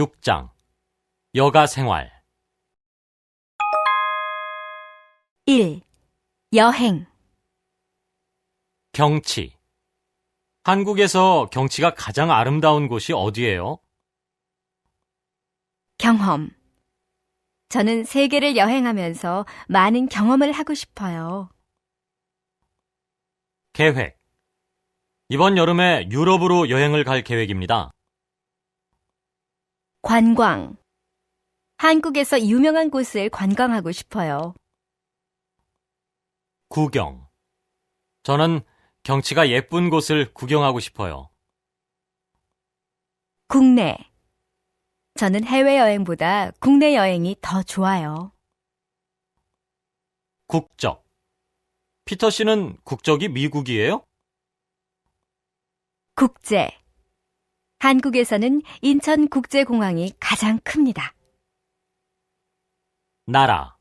6장 여가 생활 1. 여행. 경치 한국에서 경치가 가장 아름다운 곳이 어디예요? 경험. 저는 세계를 여행하면서 많은 경험을 하고 싶어요. 계획 이번 여름에 유럽으로 여행을 갈 계획입니다. 관광. 한국에서 유명한 곳을 관광하고 싶어요. 구경 저는 경치가 예쁜 곳을 구경하고 싶어요. 국내. 저는 해외여행보다 국내 여행이 더 좋아요. 국적 피터 씨는 국적이 미국이에요? 국제. 한국에서는 인천국제공항이 가장 큽니다. 나라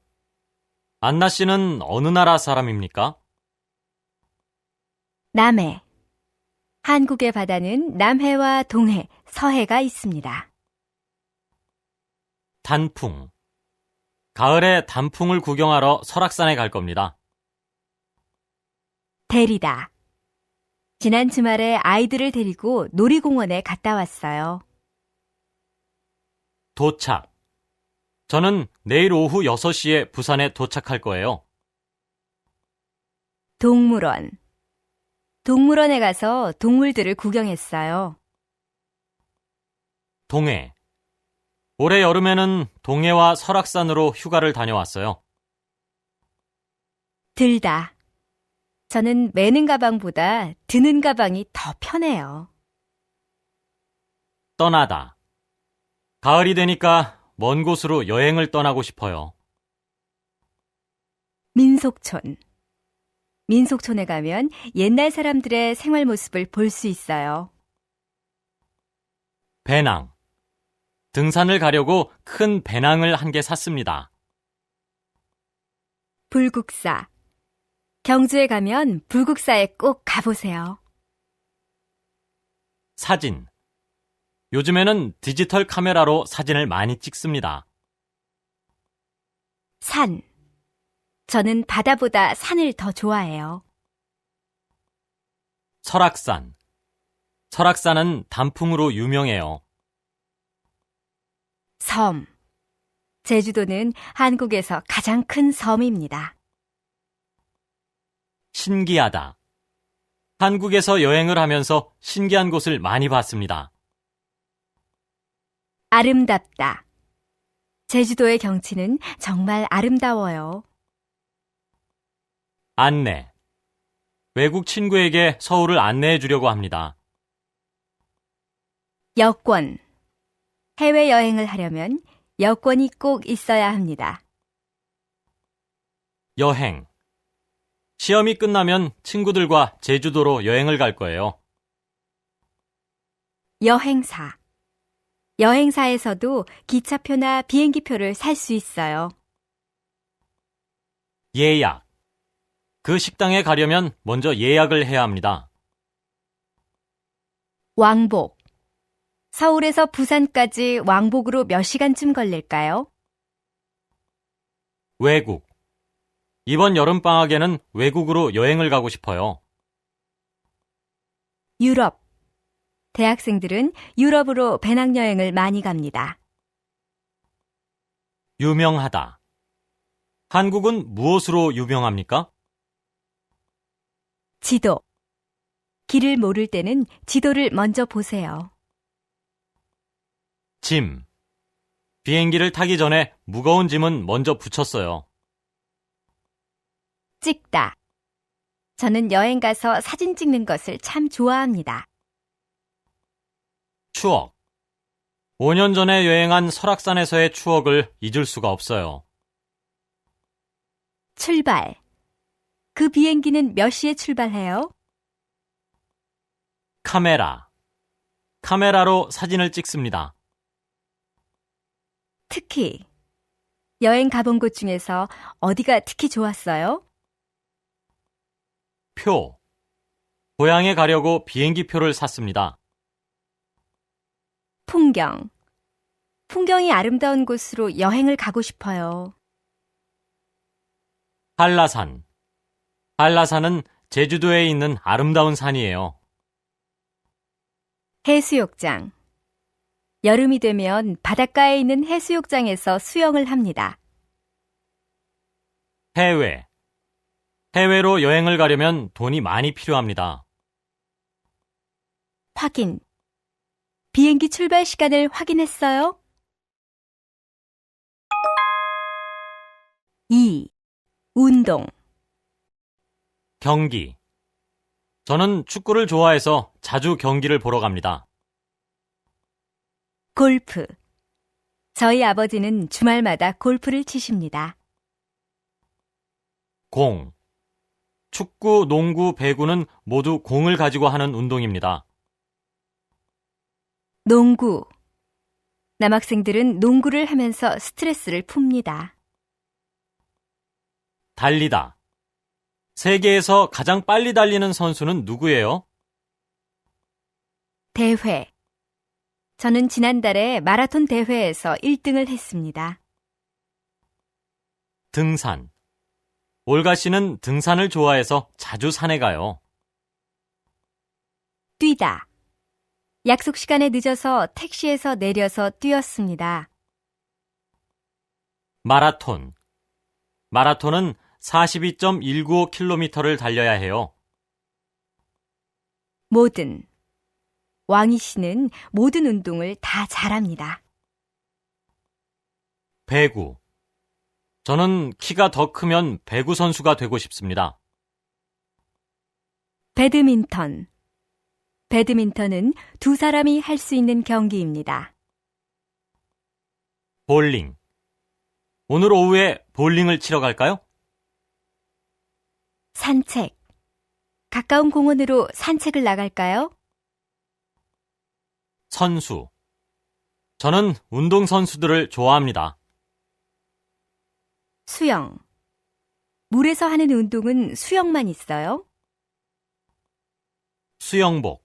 안나 씨는 어느 나라 사람입니까? 남해. 한국의 바다는 남해와 동해, 서해가 있습니다. 단풍. 가을에 단풍을 구경하러 설악산에 갈 겁니다. 데리다. 지난 주말에 아이들을 데리고 놀이공원에 갔다 왔어요. 도착. 저는 내일 오후 6시에 부산에 도착할 거예요. 동물원. 동물원에 가서 동물들을 구경했어요. 동해. 올해 여름에는 동해와 설악산으로 휴가를 다녀왔어요. 들다. 저는 매는 가방보다 드는 가방이 더 편해요. 떠나다. 가을이 되니까 먼 곳으로 여행을 떠나고 싶어요. 민속촌. 민속촌에 가면 옛날 사람들의 생활 모습을 볼 수 있어요. 배낭. 등산을 가려고 큰 배낭을 한 개 샀습니다. 불국사. 경주에 가면 불국사에 꼭 가보세요. 사진. 요즘에는 디지털 카메라로 사진을 많이 찍습니다. 산. 저는 바다보다 산을 더 좋아해요. 설악산. 설악산은 단풍으로 유명해요. 섬. 제주도는 한국에서 가장 큰 섬입니다. 신기하다. 한국에서 여행을 하면서 신기한 곳을 많이 봤습니다. 아름답다. 제주도의 경치는 정말 아름다워요. 안내. 외국 친구에게 서울을 안내해 주려고 합니다. 여권. 해외여행을 하려면 여권이 꼭 있어야 합니다. 여행. 시험이 끝나면 친구들과 제주도로 여행을 갈 거예요. 여행사. 여행사에서도 기차표나 비행기표를 살 수 있어요. 예약. 그 식당에 가려면 먼저 예약을 해야 합니다. 왕복. 서울에서 부산까지 왕복으로 몇 시간쯤 걸릴까요? 외국. 이번 여름방학에는 외국으로 여행을 가고 싶어요. 유럽. 대학생들은 유럽으로 배낭여행을 많이 갑니다. 유명하다. 한국은 무엇으로 유명합니까? 지도. 길을 모를 때는 지도를 먼저 보세요. 짐. 비행기를 타기 전에 무거운 짐은 먼저 붙였어요. 찍다. 저는 여행 가서 사진 찍는 것을 참 좋아합니다. 추억. 5년 전에 여행한 설악산에서의 추억을 잊을 수가 없어요. 출발. 그 비행기는 몇 시에 출발해요? 카메라. 카메라로 사진을 찍습니다. 특히. 여행 가본 곳 중에서 어디가 특히 좋았어요? 표. 고향에 가려고 비행기 표를 샀습니다. 풍경. 풍경이 아름다운 곳으로 여행을 가고 싶어요. 한라산. 한라산은 제주도에 있는 아름다운 산이에요. 해수욕장. 여름이 되면 바닷가에 있는 해수욕장에서 수영을 합니다. 해외. 해외로 여행을 가려면 돈이 많이 필요합니다. 확인. 비행기 출발 시간을 확인했어요? 2. 운동. 경기. 저는 축구를 좋아해서 자주 경기를 보러 갑니다. 골프. 저희 아버지는 주말마다 골프를 치십니다. 공. 축구, 농구, 배구는 모두 공을 가지고 하는 운동입니다. 농구. 남학생들은 농구를 하면서 스트레스를 풉니다. 달리다. 세계에서 가장 빨리 달리는 선수는 누구예요? 대회. 저는 지난달에 마라톤 대회에서 1등을 했습니다. 등산. 올가 씨는 등산을 좋아해서 자주 산에 가요. 뛰다. 약속 시간에 늦어서 택시에서 내려서 뛰었습니다. 마라톤. 마라톤은 42.195km를 달려야 해요. 모든. 왕희 씨는 모든 운동을 다 잘합니다. 배구. 저는 키가 더 크면 배구 선수가 되고 싶습니다. 배드민턴. 배드민턴은 두 사람이 할 수 있는 경기입니다. 볼링. 오늘 오후에 볼링을 치러 갈까요? 산책. 가까운 공원으로 산책을 나갈까요? 선수. 저는 운동선수들을 좋아합니다. 수영. 물에서 하는 운동은 수영만 있어요? 수영복.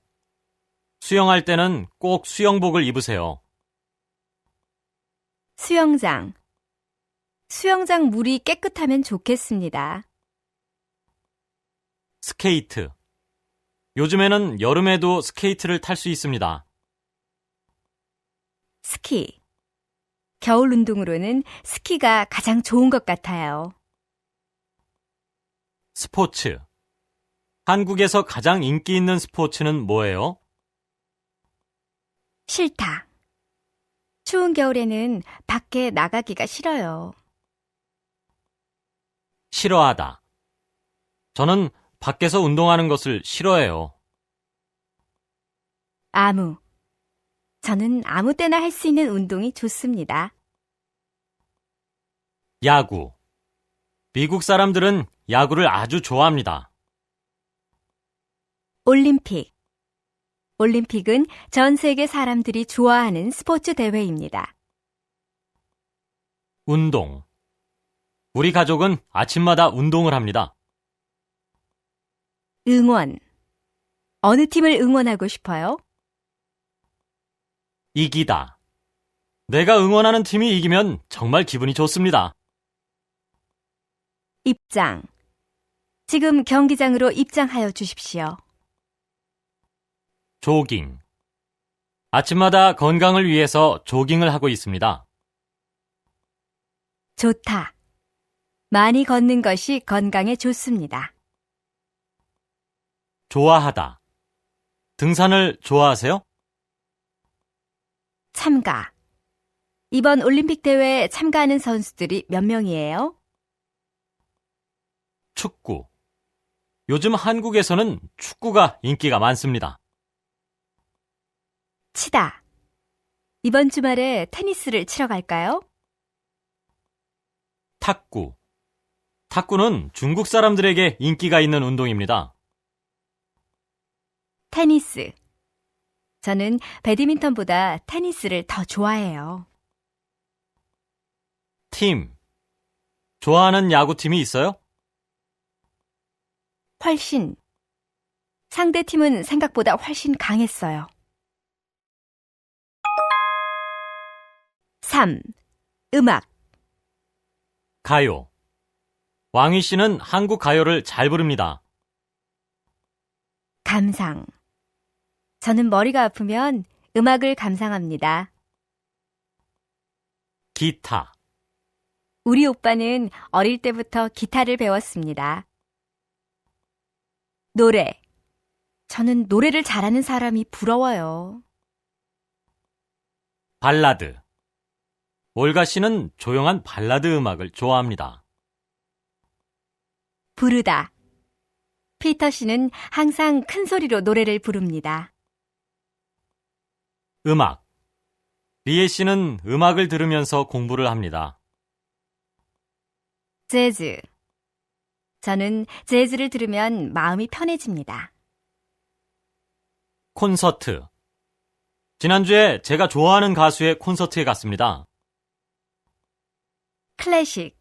수영할 때는 꼭 수영복을 입으세요. 수영장. 수영장 물이 깨끗하면 좋겠습니다. 스케이트. 요즘에는 여름에도 스케이트를 탈 수 있습니다. 스키. 겨울 운동으로는 스키가 가장 좋은 것 같아요. 스포츠. 한국에서 가장 인기 있는 스포츠는 뭐예요? 싫다. 추운 겨울에는 밖에 나가기가 싫어요. 싫어하다. 저는 밖에서 운동하는 것을 싫어해요. 아무. 저는 아무 때나 할 수 있는 운동이 좋습니다. 야구. 미국 사람들은 야구를 아주 좋아합니다. 올림픽. 올림픽은 전 세계 사람들이 좋아하는 스포츠 대회입니다. 운동. 우리 가족은 아침마다 운동을 합니다. 응원. 어느 팀을 응원하고 싶어요? 이기다. 내가 응원하는 팀이 이기면 정말 기분이 좋습니다. 입장. 지금 경기장으로 입장하여 주십시오. 조깅. 아침마다 건강을 위해서 조깅을 하고 있습니다. 좋다. 많이 걷는 것이 건강에 좋습니다. 좋아하다. 등산을 좋아하세요? 참가. 이번 올림픽 대회에 참가하는 선수들이 몇 명이에요? 축구. 요즘 한국에서는 축구가 인기가 많습니다. 치다. 이번 주말에 테니스를 치러 갈까요? 탁구. 탁구는 중국 사람들에게 인기가 있는 운동입니다. 테니스. 저는 배드민턴보다 테니스를 더 좋아해요. 팀. 좋아하는 야구팀이 있어요? 훨씬. 상대 팀은 생각보다 훨씬 강했어요. 3. 음악. 가요. 왕희 씨는 한국 가요를 잘 부릅니다. 감상. 저는 머리가 아프면 음악을 감상합니다. 기타. 우리 오빠는 어릴 때부터 기타를 배웠습니다. 노래. 저는 노래를 잘하는 사람이 부러워요. 발라드. 올가 씨는 조용한 발라드 음악을 좋아합니다. 부르다. 피터 씨는 항상 큰 소리로 노래를 부릅니다. 음악. 리에 씨는 음악을 들으면서 공부를 합니다. 재즈. 저는 재즈를 들으면 마음이 편해집니다. 콘서트. 지난주에 제가 좋아하는 가수의 콘서트에 갔습니다. 클래식.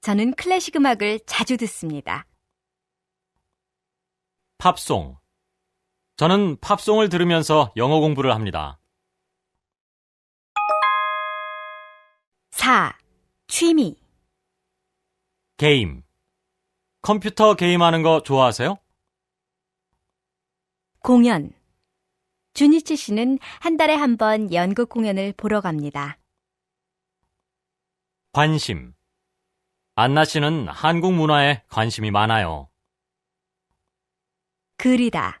저는 클래식 음악을 자주 듣습니다. 팝송. 저는 팝송을 들으면서 영어 공부를 합니다. 4. 취미. 게임. 컴퓨터 게임하는 거 좋아하세요? 공연. 주니치 씨는 한 달에 한 번 연극 공연을 보러 갑니다. 관심. 안나 씨는 한국 문화에 관심이 많아요. 그리다.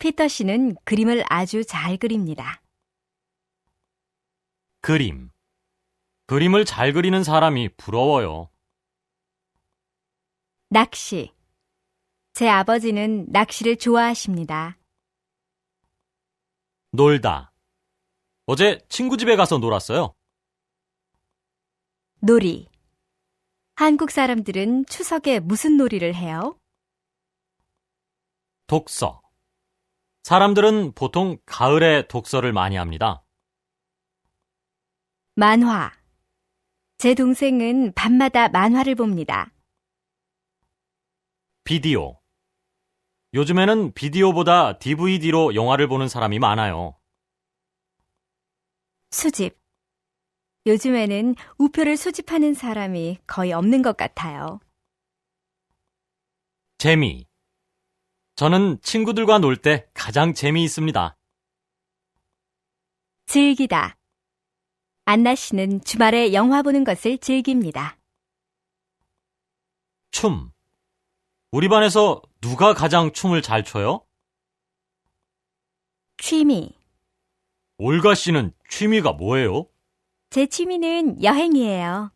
피터 씨는 그림을 아주 잘 그립니다. 그림. 그림을 잘 그리는 사람이 부러워요. 낚시. 제 아버지는 낚시를 좋아하십니다. 놀다. 어제 친구 집에 가서 놀았어요. 놀이. 한국 사람들은 추석에 무슨 놀이를 해요? 독서. 사람들은 보통 가을에 독서를 많이 합니다. 만화. 제 동생은 밤마다 만화를 봅니다. 비디오. 요즘에는 비디오보다 DVD로 영화를 보는 사람이 많아요. 수집. 요즘에는 우표를 수집하는 사람이 거의 없는 것 같아요. 재미. 저는 친구들과 놀 때 가장 재미있습니다. 즐기다. 안나 씨는 주말에 영화 보는 것을 즐깁니다. 춤. 우리 반에서 누가 가장 춤을 잘 춰요? 취미. 올가 씨는 취미가 뭐예요? 제 취미는 여행이에요.